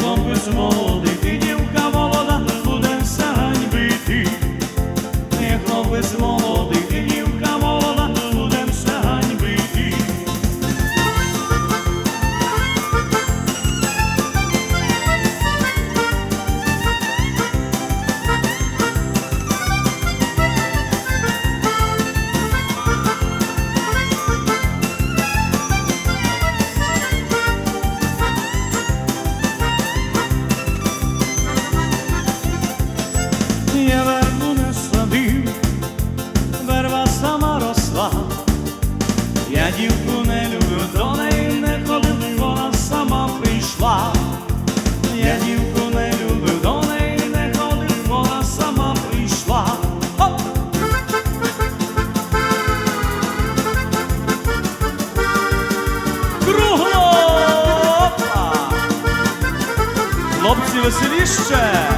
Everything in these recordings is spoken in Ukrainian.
Vamos, mundo. хлопці веселіше.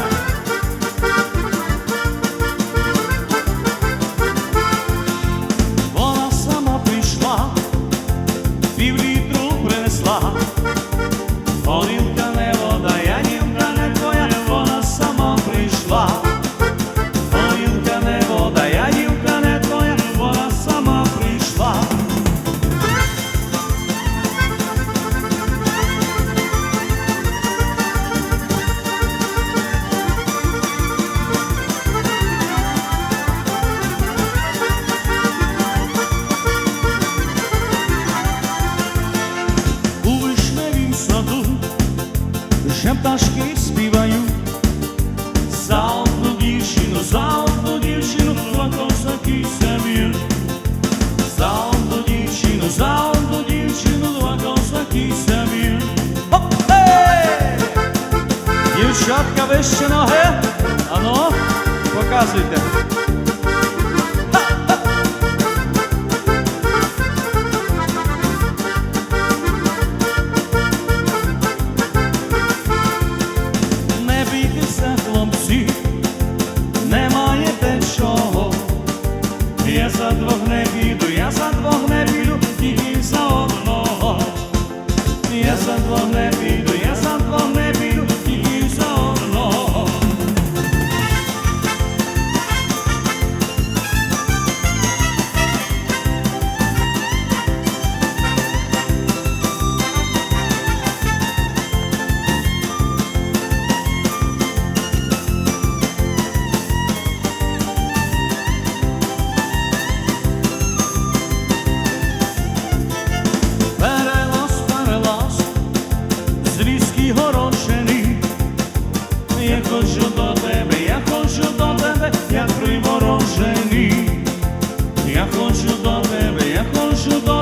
Там пташки співають, за одну дівчину, за одну дівчину, два козаки заб'ють, за одну дівчину, за одну дівчину, два козаки заб'ють. Дівчатка вище ноги, ано, показуйте. і горошини. Я хочу до тебе, я хочу до тебе, Я приморожений. Я хочу до тебе, я хочу до тебе.